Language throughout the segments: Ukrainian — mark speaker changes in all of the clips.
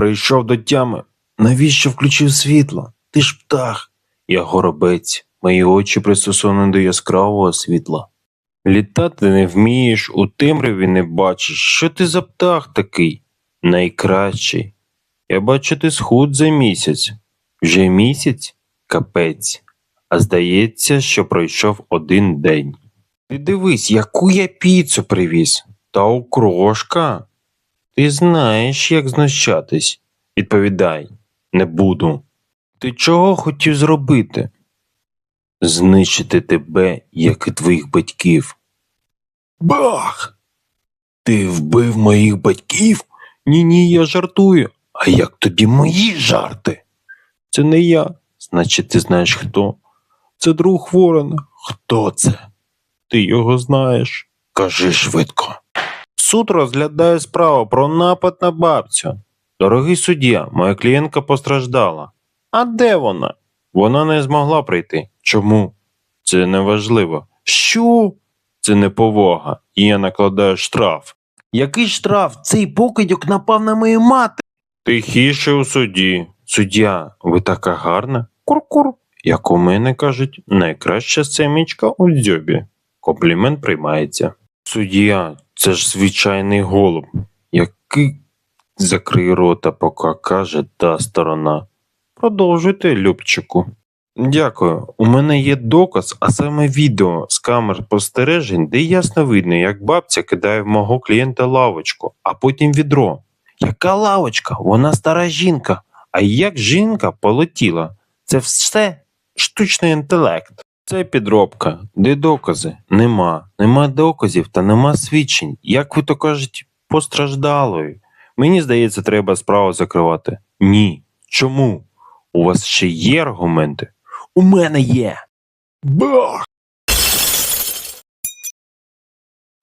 Speaker 1: Прийшов до тями. Навіщо включив світло? Ти ж птах. Я горобець, мої очі пристосовані до яскравого світла. Літати не вмієш, у темряві не бачиш. Що ти за птах такий? Найкращий. Я бачу, ти схуд за місяць. Вже місяць? Капець. А здається, що пройшов один день. Ти дивись, яку я піцу привіз. Та окрошка. Ти знаєш, як знущатись. Відповідай, не буду. Ти чого хотів зробити? Знищити тебе, як і твоїх батьків. Бах! Ти вбив моїх батьків? Ні, ні, я жартую. А як тоді мої жарти? Це не я. Значить, ти знаєш хто? Це друг Ворона. Хто це? Ти його знаєш. Кажи швидко. Суд розглядає справу про напад на бабцю. Дорогий суддя, моя клієнтка постраждала. А де вона? Вона не змогла прийти. Чому? Це неважливо. Що? Це неповага, і я накладаю штраф. Який штраф? Цей покидьок напав на мою мати. Тихіше у суді. Суддя, ви така гарна? Кур-кур. Як у мене кажуть, найкраща семічка у дзьобі. Комплімент приймається. Суддя, це ж звичайний голуб. Який закрий рота, поки каже та сторона. Продовжуйте, Любчику. Дякую. У мене є доказ, а саме відео з камер спостережень, де ясно видно, як бабця кидає в мого клієнта лавочку, а потім відро. Яка лавочка? Вона стара жінка. А як жінка полетіла? Це все штучний інтелект. Це підробка. Де докази? Нема. Нема доказів та нема свідчень. Як ви то кажете, постраждалої. Мені здається, треба справу закривати. Ні. Чому? У вас ще є аргументи? У мене є. Бах!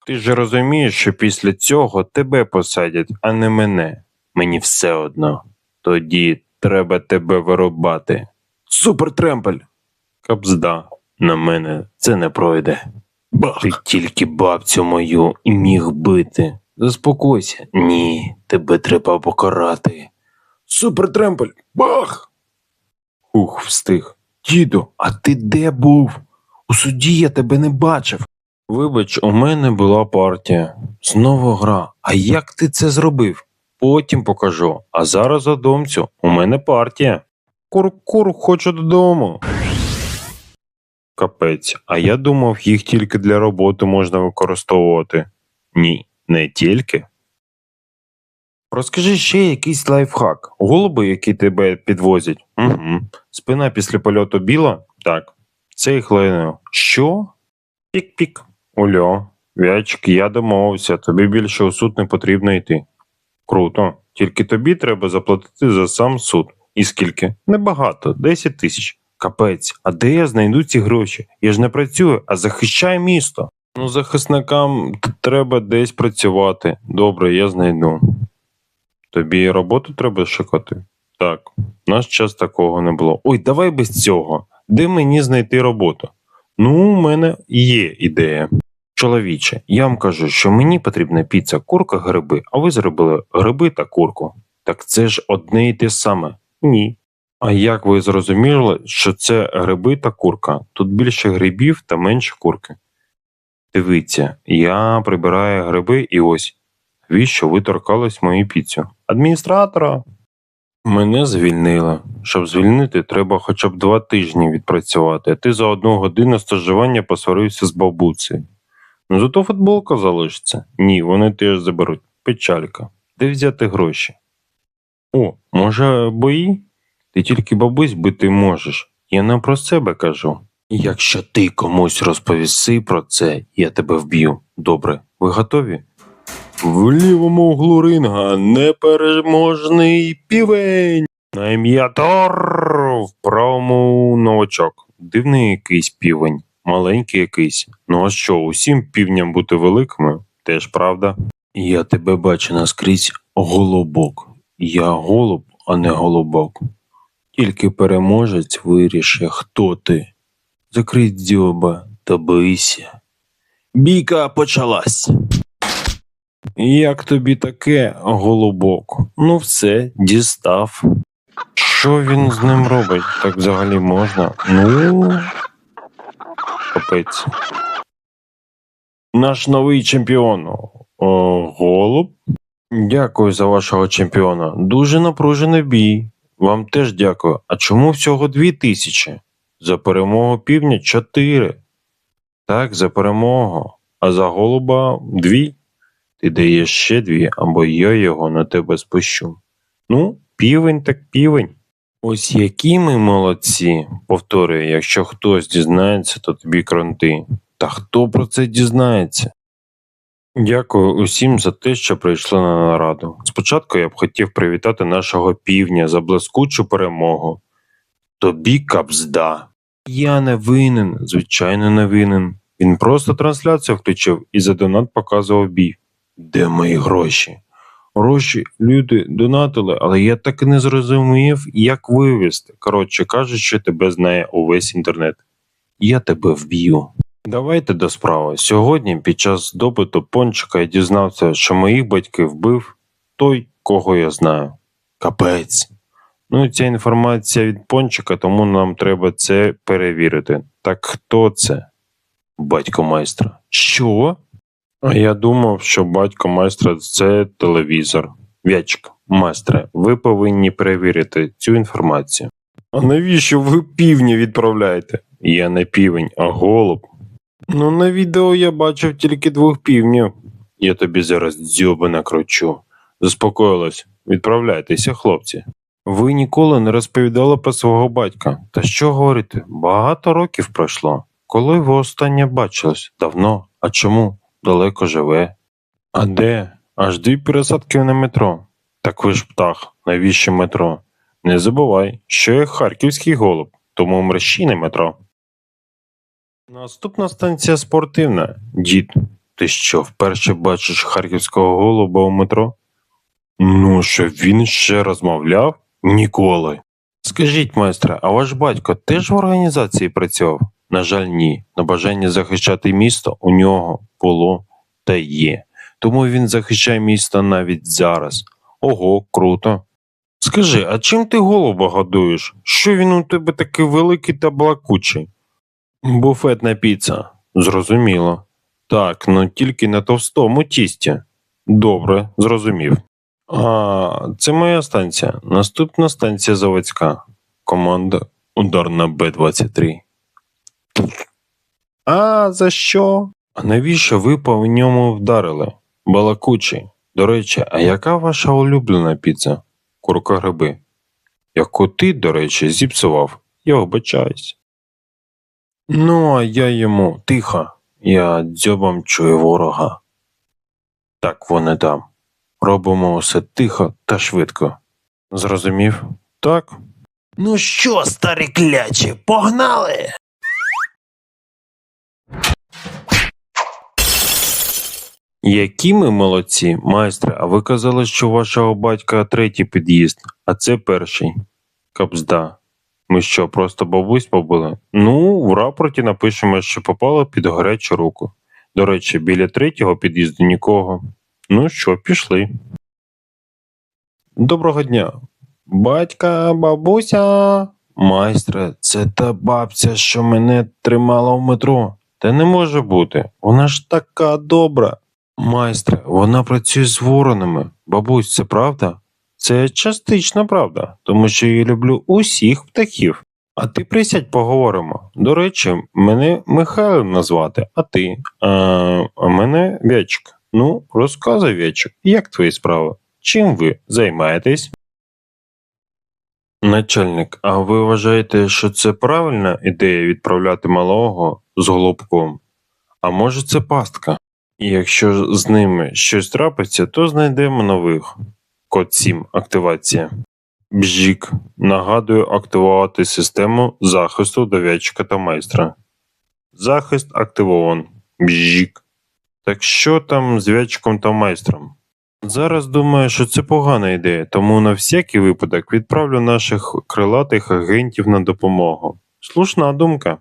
Speaker 1: Ти ж розумієш, що після цього тебе посадять, а не мене. Мені все одно. Тоді треба тебе вирубати. Супер тремпель. Капзда, на мене це не пройде. Бах. Ти тільки бабцю мою і міг бити. Заспокойся. Ні, тебе треба покарати. Супер тремпель. Бах. Ух, встиг. Діду, а ти де був? У суді я тебе не бачив. Вибач, у мене була партія. Знову гра. А як ти це зробив? Потім покажу. А зараз одомцю, у мене партія. Кур-кур, хочу додому. Капець, а я думав, їх тільки для роботи можна використовувати. Ні, не тільки. Розкажи ще якийсь лайфхак. Голуби, які тебе підвозять. Угу. Спина після польоту біла? Так. Це їх лайно. Що? Пік-пік. Ульо, вячик, я домовився, тобі більше у суд не потрібно йти. Круто. Тільки тобі треба заплатити за сам суд. І скільки? Небагато, 10 тисяч. Капець, а де я знайду ці гроші? Я ж не працюю, а захищаю місто. Ну, захисникам треба десь працювати. Добре, я знайду. Тобі роботу треба шукати? Так, в наш час такого не було. Ой, давай без цього. Де мені знайти роботу? Ну, у мене є ідея. Чоловіче, я вам кажу, що мені потрібна піца, курка, гриби, а ви зробили гриби та курку. Так це ж одне і те саме. Ні. А як ви зрозуміли, що це гриби та курка? Тут більше грибів та менше курки. Дивіться, я прибираю гриби і ось. Навіщо ви торкались мою піцю? Адміністратора. Мене звільнили. Щоб звільнити, треба хоча б два тижні відпрацювати, а ти за одну годину стажування посварився з бабуцею. Ну зато футболка залишиться. Ні, вони теж заберуть. Печалька. Де взяти гроші? О, може, бої? Ти тільки бабусь бити можеш. Я не про себе кажу. Якщо ти комусь розповіси про це, я тебе вб'ю. Добре, ви готові? В лівому углу ринга непереможний півень. На ім'я Тор в правому новачок. Дивний якийсь півень, маленький якийсь. Ну а що, усім півням бути великими? Теж правда. Я тебе бачу наскрізь голубок. Я голуб, а не голубок. Тільки переможець вирішить, хто ти. Закрий дзьоба та бийся. Бійка почалась. Як тобі таке, голубок? Ну все, дістав. Що він з ним робить? Так взагалі можна? Ну. Капець. Наш новий чемпіон. О, голуб. Дякую за вашого чемпіона. Дуже напружений бій. Вам теж дякую. А чому всього дві тисячі? За перемогу півдня чотири. Так, за перемогу. А за голуба дві. Ти даєш ще дві, або я його на тебе спущу. Ну, півень так півень. Ось які ми молодці. Повторюю, якщо хтось дізнається, то тобі кранти. Та хто про це дізнається? Дякую усім за те, що прийшли на нараду. Спочатку я б хотів привітати нашого півня за блискучу перемогу. Тобі капзда. Я не винен, звичайно, не винен. Він просто трансляцію включив і за донат показував бій. Де мої гроші? Гроші люди донатили, але я так і не зрозумів, як вивезти. Коротше кажучи, тебе знає увесь інтернет. Я тебе вб'ю. Давайте до справи. Сьогодні, під час допиту пончика, я дізнався, що моїх батьків вбив той, кого я знаю. Капець. Ну, ця інформація від пончика, тому нам треба це перевірити. Так хто це? Батько майстра. Що? А я думав, що батько майстра це телевізор. Вячик, майстре, ви повинні перевірити цю інформацію. А навіщо ви півні відправляєте? Я не півень, а голуб. Ну, на відео я бачив тільки двох півнів. Я тобі зараз дзьоби накручу. Заспокоїлась, відправляйтеся, хлопці. Ви ніколи не розповідали про свого батька. Та що говорити? Багато років пройшло. Коли ви останнє бачились? Давно. А чому? Далеко живе. А де? Аж дві пересадки на метро. Так ви ж птах, навіщо метро? Не забувай, що я харківський голуб, тому мерщій не метро. Наступна станція спортивна. Дід, ти що, вперше бачиш харківського голуба у метро? Ну, щоб він ще розмовляв? Ніколи. Скажіть, майстре, а ваш батько теж в організації працював? На жаль, ні. На бажання захищати місто у нього було та є. Тому він захищає місто навіть зараз. Ого, круто. Скажи, а чим ти голуба годуєш? Що він у тебе такий великий та блакучий? Буфетна піца. Зрозуміло. Так, ну тільки на товстому тісті. Добре, зрозумів. А, це моя станція. Наступна станція заводська. Команда ударна Б-23. А за що? А навіщо ви по ньому вдарили? Балакучий. До речі, а яка ваша улюблена піца? Курка гриби. Яку ти, до речі, зіпсував, я вибачаюсь. Ну, а я йому тихо, я дзьобом чую ворога. Так вони там. Робимо усе тихо та швидко. Зрозумів? Так.
Speaker 2: Ну що, старі клячі, погнали?
Speaker 1: Які ми молодці, майстре, а ви казали, що у вашого батька третій під'їзд, а це перший. Капзда. Ми що, просто бабусь побили? Ну, в рапорті напишемо, що попало під гарячу руку. До речі, біля третього під'їзду нікого. Ну що, пішли. Доброго дня. Батька, бабуся. Майстре, це та бабця, що мене тримала в метро. Та не може бути. Вона ж така добра. Майстре, вона працює з воронами. Бабусь, це правда? Це частично правда, тому що я люблю усіх птахів. А ти присядь, поговоримо. До речі, мене Михайло назвати, а ти? А, а мене Вячик. Ну, розказуй, Вячик, як твої справи? Чим ви займаєтесь? Начальник, а ви вважаєте, що це правильна ідея відправляти малого з голубком? А може це пастка? І якщо з ними щось трапиться, то знайдемо нових. Код 7. Активація. Бжік. Нагадую активувати систему захисту дов'ячка та майстра. Захист активован. Бжік. Так що там з в'ячком та майстром? Зараз думаю, що це погана ідея, тому на всякий випадок відправлю наших крилатих агентів на допомогу. Слушна думка.